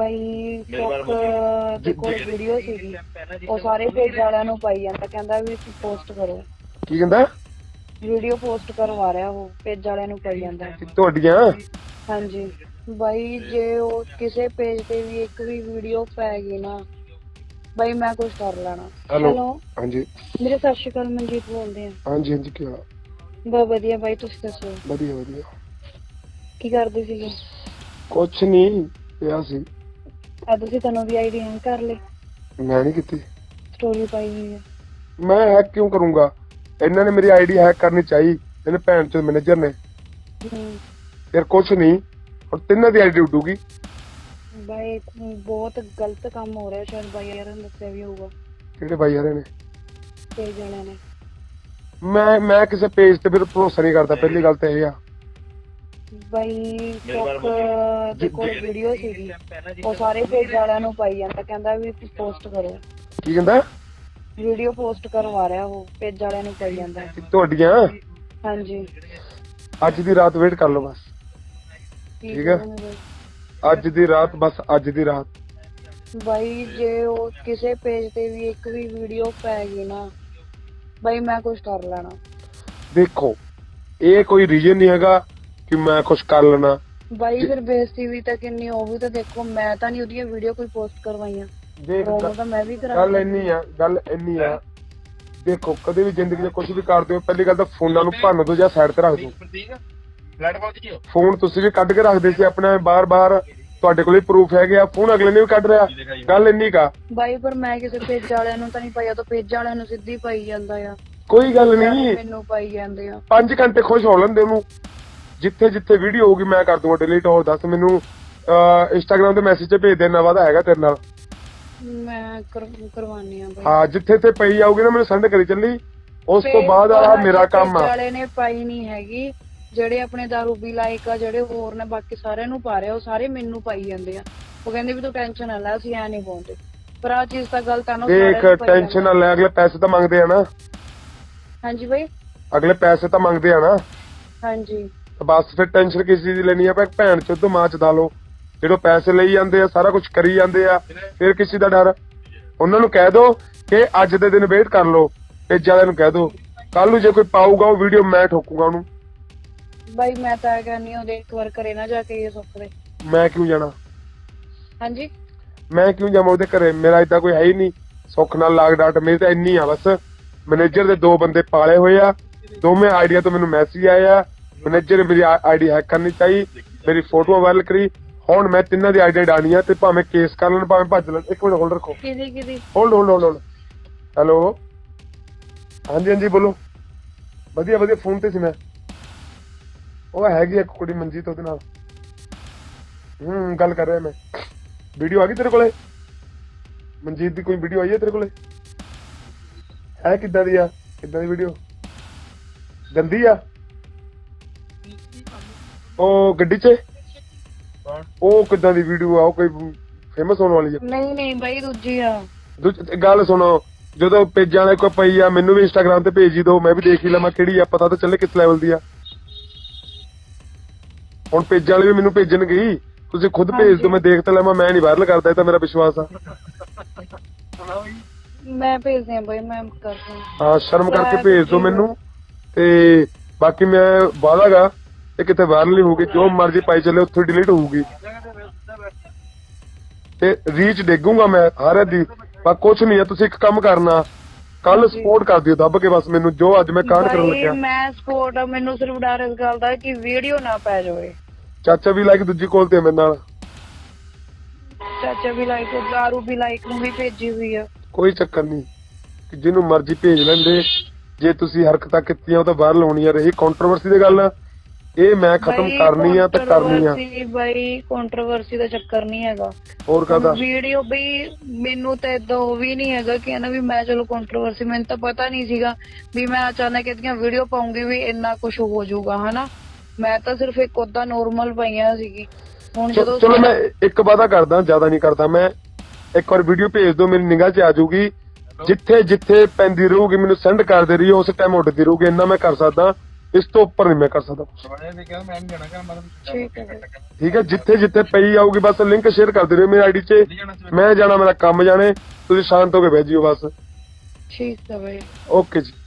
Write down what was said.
ਬਾਈ ਸੁੱਖ ਦੇ ਕੋਲ ਵੀਡੀਓ ਸੀਗੀ। ਉਹ ਸਾਰੇ ਪੇਜ ਵਾਲਿਆਂ ਨੂੰ ਪਾਈ ਜਾਂਦਾ ਕਹਿੰਦਾ ਵੀ ਪੋਸਟ ਕਰੋ। ਕੀ ਕਹਿੰਦਾ? ਵੀਡੀਓ ਪੋਸਟ ਕਰਵਾ ਰਿਹਾ ਉਹ ਪੇਜ ਵਾਲਿਆਂ ਨੂੰ ਪਾਈ ਜਾਂਦਾ। ਤੁਹਾਡੀਆਂ? ਹਾਂਜੀ। ਬਾਈ ਜੇ ਉਹ ਕਿਸੇ ਪੇਜ ਤੇ ਵੀ ਇੱਕ ਵੀ ਵੀਡੀਓ ਪੈ ਗਈ ਨਾ ਬਾਈ ਮੈਂ ਕੁਝ ਕਰ ਲੈਣਾ। ਹੈਲੋ ਹਾਂਜੀ। ਮੇਰੇ ਸਤਿ ਸ਼੍ਰੀ ਅਕਾਲ ਮਨਜੀਤ ਬੋਲਦੇ ਆ। ਹਾਂਜੀ ਹਾਂਜੀ ਕੀ ਹਾਲ? ਬਹੁਤ ਵਧੀਆ ਬਾਈ ਤੁਸੀਂ ਦੱਸੋ? ਵਧੀਆ ਵਧੀਆ। ਕੀ ਕਰਦੇ ਸੀਗੇ? ਕੁਛ ਨਹੀਂ ਪਿਆ ਸੀ। ਆ ਤੁਸੀਂ ਤੁਹਾਨੂੰ ਵੀ ਆਈਡੀ ਹੈਂਗ ਕਰ ਲਈ ਮੈਂ ਨਹੀਂ ਕੀਤੀ। ਸਟੋਰੀ ਪਾਈ ਹੋਈ ਹੈ ਮੈਂ ਹੈਕ ਕਿਉਂ ਕਰੂੰਗਾ? ਇਹਨਾਂ ਨੇ ਮੇਰੀ ਆਈਡੀ ਹੈਕ ਕਰਨੀ ਚਾਹੀ। ਇਹਨੇ ਭੈਣ ਚੋਦ ਮੈਨੇਜਰ ਨੇ। ਹਮ, ਯਾਰ ਕੁਛ ਨਹੀਂ। ਹੁਣ ਤਿੰਨਾਂ ਦੀ ਆਈਡੀ ਉੱਡੂਗੀ। ਬਾਈ ਬਹੁਤ ਗਲਤ ਕੰਮ ਹੋ ਰਿਹਾ ਸ਼ਾਇਦ ਬਾਈ ਯਾਰਾਂ ਨੇ ਦੱਸਿਆ ਵੀ ਹੋਊਗਾ। ਕਿਹੜੇ ਬਾਈ ਯਾਰੇ ਨੇ? ਪੇਜ ਵਾਲਿਆਂ ਨੇ। ਮੈਂ ਮੈਂ ਕਿਸੇ ਪੇਜ ਤੇ ਫਿਰ ਭਰੋਸਾ ਨਹੀਂ ਕਰਦਾ। ਪਹਿਲੀ ਗੱਲ ਤਾਂ ਇਹ ਆ। ਬਾਈ ਸੁੱਖ ਦੇ ਕੋਲ ਵੀਡੀਓ ਸੀਗੀ। ਉਹ ਸਾਰੇ ਪੇਜ ਵਾਲਿਆਂ ਨੂੰ ਪਾਈ ਜਾਂਦਾ ਕਹਿੰਦਾ ਵੀ ਪੋਸਟ ਕਰੋ। ਕੀ ਕਹਿੰਦਾ? ਵੀਡੀਓ ਪੋਸਟ ਕਰਵਾ ਰਿਹਾ ਉਹ ਪੇਜ ਵਾਲਿਆਂ ਨੂੰ ਪਾਈ ਜਾਂਦਾ। ਤੁਹਾਡੀਆਂ? ਹਾਂਜੀ। ਅੱਜ ਦੀ ਰਾਤ ਵੇਟ ਕਰ ਲਓ ਬਸ। ਠੀਕ ਹੈ। ਅੱਜ ਦੀ ਰਾਤ ਬਸ ਅੱਜ ਦੀ ਰਾਤ। ਬਾਈ ਜੇ ਉਹ ਕਿਸੇ ਪੇਜ ਤੇ ਵੀ ਇੱਕ ਵੀ ਵੀਡੀਓ ਪੈ ਗਈ ਨਾ ਬਾਈ ਮੈਂ ਕੁਝ ਕਰ ਲੈਣਾ। ਦੇਖੋ ਇਹ ਕੋਈ ਰੀਜਨ ਨਹੀਂ ਹੈਗਾ। ਕਿ ਮੈਂ ਕੁਝ ਕਰ ਲੈਣਾ। ਬਾਈ ਫਿਰ ਬੇਇੱਜ਼ਤੀ ਵੀ ਤਾਂ ਕਿੰਨੀ ਉਹ ਵੀ ਤਾਂ ਦੇਖੋ ਮੈਂ ਤਾਂ ਨਹੀਂ ਉਹਦੀਆਂ ਵੀਡੀਓ ਕੋਈ ਪੋਸਟ ਕਰਵਾਈਆਂ। ਦੇਖ ਤਾਂ ਮੈਂ ਵੀ ਗੱਲ ਕਰਾਈ ਇੰਨੀ ਆ ਗੱਲ ਇੰਨੀ ਆ। ਦੇਖੋ ਕਦੇ ਵੀ ਜ਼ਿੰਦਗੀ 'ਚ ਕੁਝ ਵੀ ਕਰਦੇ ਹੋ ਪਹਿਲੀ ਗੱਲ ਤਾਂ ਫੋਨਾਂ ਨੂੰ ਭੰਨ ਦਿਓ ਜਾਂ ਸਾਈਡ ਤੇ ਰੱਖ ਦਿਓ ਫੋਨ ਤੁਸੀਂ ਵੀ ਕੱਢ ਕੇ ਰੱਖਦੇ ਸੀ ਆਪਣੇ ਬਾਰ-ਬਾਰ। ਤੁਹਾਡੇ ਕੋਲੇ ਪ੍ਰੂਫ ਹੈਗੇ ਆ ਫੋਨ ਅਗਲੇ ਨੇ ਵੀ ਕੱਢ ਰਿਹਾ। ਗੱਲ ਇੰਨੀ ਕਾ। ਬਾਈ ਪਰ ਮੈਂ ਕਿਸੇ ਪੇਜ ਵਾਲਿਆਂ ਨੂੰ ਤਾਂ ਨਹੀਂ ਪਾਇਆ ਤਾਂ ਪੇਜ ਵਾਲਿਆਂ ਨੂੰ ਸਿੱਧੀ ਪਾਈ ਜਾਂਦਾ ਆ। ਕੋਈ ਗੱਲ ਨਹੀਂ। ਮੈਨੂੰ ਪਾਈ ਜਾਂਦੇ ਆ। 5 ਘੰਟੇ ਖੁਸ਼ ਹੋ ਲੈਂਦੇ ਉਹਨੂੰ ਜਿੱਥੇ ਜਿੱਥੇ ਵੀਡੀਓ ਹੋਊਗੀ ਮੈਂ ਕਰ ਦੂੰਗਾ ਡਿਲੀਟ ਹੋਰ ਦੱਸ ਮੈਨੂੰ ਇੰਸਟਾਗ੍ਰam ਤੇ ਮੈਸੇਜ ਭੇਜ ਦੇਣਾ ਵਾਦਾ ਹੈਗਾ ਤੇਰੇ ਨਾਲ। ਮੈਂ ਕਰ- ਕਰਵਾਉਣੀ ਆ ਬਾਈ। ਹਾਂ ਜਿੱਥੇ ਤੇ ਪਈ ਜਾਊਗੀ ਨਾ ਮੈਨੂੰ ਸੈਂਡ ਕਰੀ ਚੱਲੀ। ਉਸ ਤੋਂ ਬਾਅਦ ਆ ਮੇਰਾ ਕੰਮ ਆ। ਵਾਲੇ ਨੇ ਪਾਈ ਨਹੀਂ ਹੈਗੀ। ਜਿਹੜੇ ਆਪਣੇ ਦਾਰੂ ਵੀ ਲਾਇਕ ਆ ਜਿਹੜੇ ਹੋਰ ਨੇ ਬਾਕੀ ਸਾਰਿਆਂ ਨੂੰ ਪਾ ਰਿਹਾ ਉਹ ਸਾਰੇ ਮੈਨੂੰ ਪਾਈ ਜਾਂਦੇ ਆ। ਉਹ ਕਹਿੰਦੇ ਵੀ ਤੂੰ ਟੈਨਸ਼ਨ ਨਾ ਲੈ ਅਸੀਂ ਐ ਨਹੀਂ ਪਾਉਂਦੇ। ਪਰ ਆ ਚੀਜ਼ ਤਾਂ ਗਲਤ ਆ ਨਾ ਦੇਖ ਟੈਨਸ਼ਨ ਨਾ ਲੈ ਅਗਲੇ ਪੈਸੇ ਤਾਂ ਮੰਗਦੇ ਆ ਨਾ। ਹਾਂਜੀ ਬਾਈ। ਅਗਲੇ ਪੈਸੇ ਤਾਂ ਮੰਗਦੇ ਆ ਨਾ। ਹਾਂਜੀ। ਤਾਂ ਬਸ ਫਿਰ ਟੈਨਸ਼ਨ ਕਿਸ ਚੀਜ਼ ਦੀ ਲੈਣੀ ਆ ਭਾਈ ਭੈਣ ਚੋਦ ਮਾਂ ਚ ਲਓ। ਜਿਹੜੋ ਪੈਸੇ ਲਈ ਜਾਂਦੇ ਆ ਸਾਰਾ ਕੁਝ ਕਰੀ ਜਾਂਦੇ ਆ ਫਿਰ ਕਿਸੇ ਦਾ ਡਰ। ਉਹਨਾਂ ਨੂੰ ਕਹਿ ਦਿਓ ਕਿ ਅੱਜ ਦੇ ਦਿਨ ਵੇਟ ਕਰ ਲਓ ਪੇਜ ਵਾਲਿਆਂ ਨੂੰ ਕਹਿ ਦਿਓ ਕੱਲ ਨੂੰ ਜੇ ਕੋਈ ਪਾਊਗਾ ਉਹ ਵੀਡੀਓ ਮੈਂ ਠੋਕੂਗਾ ਉਹਨੂੰ। ਬਾਈ ਮੈਂ ਤਾਂ ਕਹਿੰਨੀ ਉਹਦੇ ਇੱਕ ਵਾਰ ਕਰੇ ਨਾ ਜਾ ਕੇ ਇਹ ਸੁੱਖ ਦੇ। ਮੈਂ ਕਿਉਂ ਜਾਣਾ? ਹਾਂਜੀ? ਮੈਂ ਕਿਉਂ ਜਾਵਾਂ ਉਹਦੇ ਘਰੇ? ਮੇਰਾ ਇਦਾਂ ਕੋਈ ਹੈ ਹੀ ਨਹੀਂ। ਸੁੱਖ ਨਾਲ ਲਾਗ ਡਾਟ ਮੇਰੀ ਤਾਂ ਇੰਨੀ ਆ ਬਸ। ਮੈਨੇਜਰ ਦੇ ਦੋ ਬੰਦੇ ਪਾਲੇ ਹੋਏ ਆ। ਦੋਵੇਂ ਆਈਡੀਆ ਤੋਂ ਮੈਨੂੰ ਮੈਸੇਜ ਆਇਆ ਮੈਨੇਜਰ ਨੇ ਮੇਰੀ ਆਈਡੀ ਹੈਕ ਕਰਨੀ ਚਾਹੀ ਮੇਰੀ ਫੋਟੋ ਵਾਇਰਲ ਕਰੀ। ਹੁਣ ਮੈਂ ਤਿੰਨਾਂ ਦੀ ਆਈਡੀ ਡਾਣੀ ਆ ਤੇ ਭਾਵੇਂ ਕੇਸ ਕਰ ਲੈਣ ਭਾਵੇਂ ਭੱਜ ਲੈਣ। ਇੱਕ ਮਿੰਟ ਹੋਲਡ ਰੱਖੋ। ਕਿਹਦੀ ਕਿਹਦੀ? ਹੋਲਡ ਹੋਲਡ ਹੋਲਡ ਹੈਲੋ ਹਾਂਜੀ ਹਾਂਜੀ ਬੋਲੋ। ਵਧੀਆ ਵਧੀਆ ਫੋਨ ਤੇ ਸੀ ਮੈਂ। ਉਹ ਹੈਗੀ ਇੱਕ ਕੁੜੀ ਮਨਜੀਤ ਉਹਦੇ ਨਾਲ। ਹੂੰ ਗੱਲ ਕਰ ਰਿਹਾ ਮੈਂ। ਵੀਡੀਓ ਆ ਗਈ ਤੇਰੇ ਕੋਲੇ? ਮਨਜੀਤ ਦੀ ਕੋਈ ਵੀਡੀਓ ਆਈ ਹੈ ਤੇਰੇ ਕੋਲੇ? ਹੈ ਕਿੱਦਾਂ ਦੀ ਆ? ਕਿੱਦਾਂ ਦੀ ਵੀਡੀਓ ਗੰਦੀ ਆ? ਉਹ ਗੱਡੀ 'ਚ? ਉਹ ਕਿੱਦਾਂ ਦੀ ਵੀਡੀਓ ਆ? ਉਹ ਕੋਈ ਫੇਮਸ ਹੋਣ ਵਾਲੀ ਆ? ਨਹੀਂ ਨਹੀਂ ਬਾਈ ਦੂਜੀ ਆ। ਦੂਜ- ਗੱਲ ਸੁਣੋ ਜਦੋਂ ਪੇਜਾਂ ਵਾਲੇ ਕੋਈ ਪਈ ਆ ਮੈਨੂੰ ਵੀ ਇੰਸਟਾਗ੍ਰam ਤੇ ਭੇਜ ਹੀ ਦਿਓ ਮੈਂ ਵੀ ਦੇਖ ਹੀ ਲਵਾਂ ਕਿਹੜੀ ਆ ਪਤਾ ਤਾਂ ਚੱਲੇ ਕਿਸ ਲੈਵਲ ਦੀ ਆ। ਹੁਣ ਪੇਜਾਂ ਵਾਲੇ ਵੀ ਮੈਨੂੰ ਭੇਜਣਗੇ। ਹੀ ਤੁਸੀਂ ਖੁਦ ਭੇਜ ਦਿਓ ਮੈਂ ਦੇਖ ਤਾਂ ਲਵਾਂ ਮੈਂ ਨਹੀਂ ਵਾਇਰਲ ਕਰਦਾ ਇਹ ਤਾਂ ਮੇਰਾ ਵਿਸ਼ਵਾਸ ਆ। ਮੈਂ ਭੇਜਦੀ ਆ ਬਾਈ ਮੈਂ ਕਰਦੀ ਹਾਂ। ਹਾਂ ਸ਼ਰਮ ਕਰਕੇ ਭੇਜ ਦਿਓ ਮੈਨੂੰ। ਤੇ ਬਾਕੀ ਮੈਂ ਵਾਦਾਗਾ ਇਹ ਕਿਤੇ ਵਾਇਰਲ ਨਹੀਂ ਹੋਊਗੀ ਜੋ ਮਰਜ਼ੀ ਪਾਈ ਚੱਲੇ ਉੱਥੇ ਡਿਲੀਟ ਹੋਊਗੀ। ਤੇ ਰੀਚ ਡੇਗੂਗਾ ਮੈਂ ਹਰ ਦੀ ਪਰ ਕੁਝ ਨਹੀਂ ਆ ਤੁਸੀਂ ਇੱਕ ਕੰਮ ਕਰਨਾ ਕੱਲ ਸਪੋਰਟ ਕਰ ਦਿਓ ਦੱਬ ਕੇ ਬਸ ਮੈਨੂੰ ਜੋ ਅੱਜ ਮੈਂ ਕਾਂਡ ਕਰਨ ਲੱਗਿਆ। ਮੈਂ ਸਪੋਰਟ ਮੈਨੂੰ ਸਿਰਫ ਡਰ ਇਸ ਗੱਲ ਦਾ ਕਿ ਵੀਡੀਓ ਨਾ ਪੈ ਜਾਵੇ। ਚਾਚਾ ਵੀ ਲਾਈਕ ਦੂਜੀ ਕੋਲ ਤੇ ਮੇਰੇ ਨਾਲ। ਚਾਚਾ ਵੀ ਲਾਈਕ ਦਾਰੂ ਵੀ ਲਾਈਕ ਨੂੰ ਵੀ ਭੇਜੀ ਹੋਈ ਆ। ਕੋਈ ਚੱਕਰ ਨਹੀਂ ਕਿ ਜਿਹਨੂੰ ਮਰਜ਼ੀ ਭੇਜ ਲੈਂਦੇ। ਜੇ ਤੁਸੀਂ ਹਰਕਤਾਂ ਕੀਤੀਆਂ ਉਹ ਤਾਂ ਵਾਇਰਲ ਹੋਣੀਆਂ ਰਹੀ ਕੰਟਰੋਵਰਸੀ ਦੀ ਗੱਲ। ਆ, ਇਹ ਮੈਂ ਖਤਮ ਬਾਈ, ਕਰਨੀ ਆ ਤੇ ਕਰਨੀ ਆ। controversy ਬਾਈ ਕੰਟਰੋਵਰਸੀ ਦਾ ਚੱਕਰ ਨਹੀਂ ਹੈਗਾ। ਹੋਰ ਕਾਦਾ ਵੀਡੀਓ ਬਈ ਮੈਨੂੰ ਤਾਂ ਇਦਾਂ ਉਹ ਵੀ ਨਹੀਂ ਹੈਗਾ ਕਿ ਨਾ ਵੀ ਮੈਂ ਚਲੋ ਕੰਟਰੋਵਰਸੀ ਮੈਨੂੰ ਤਾਂ ਪਤਾ ਨਹੀਂ ਸੀਗਾ ਵੀ ਮੈਂ ਅਚਾਨਕ ਇਹਦੀਆਂ ਵੀਡੀਓ ਪਾਉਂਗੀ ਵੀ ਇੰਨਾ ਕੁਝ ਹੋ ਜਾਊਗਾ ਹਨਾ? ਮੈਂ ਤਾਂ ਸਿਰਫ ਇੱਕ ਉਦਾਂ ਨੋਰਮਲ ਪਾਈਆਂ ਸੀਗੀ। ਹੁਣ ਜਦੋਂ ਚਲੋ ਮੈਂ ਇੱਕ ਵਾਦਾ ਕਰਦਾ ਜ਼ਿਆਦਾ ਨਹੀਂ ਕਰਦਾ ਮੈਂ। ਇੱਕ ਵਾਰ ਵੀਡੀਓ ਭੇਜ ਦਿਓ ਮੇਰੀ ਨਿਗਾਹ 'ਚ ਆ ਜਾਊਗੀ। ਜਿੱਥੇ ਜਿੱਥੇ ਪੈਂਦੀ ਰਹੂਗੀ ਮੈਨੂੰ ਸੈਂਡ ਕਰਦੇ ਰਹੀਓ ਉਸ ਟਾਈਮ ਉੱਡਦੀ ਰਹੂਗੀ ਇੰਨਾ ਮੈਂ ਕਰ ਸਕਦਾ। ਇਸ ਤੋਂ ਉੱਪਰ ਨਹੀਂ ਮੈਂ ਕਰ ਸਕਦਾ ਕੁਛ। ਠੀਕ ਹੈ ਬਾਈ ਠੀਕ ਹੈ ਜਿੱਥੇ ਜਿੱਥੇ ਪਈ ਆਊਗੀ ਬਸ ਲਿੰਕ ਸ਼ੇਅਰ ਕਰ ਦਿਓ ਮੇਰੀ ਆਈਡੀ 'ਚ। ਮੈਂ ਜਾਣਾ ਮੇਰਾ ਕੰਮ ਜਾਣੇ ਤੁਸੀਂ ਸ਼ਾਂਤ ਹੋ ਕੇ ਬਹਿ ਜਿਓ ਬਸ। ਠੀਕ ਹੈ ਬਾਈ। ਓਕੇ ਜੀ।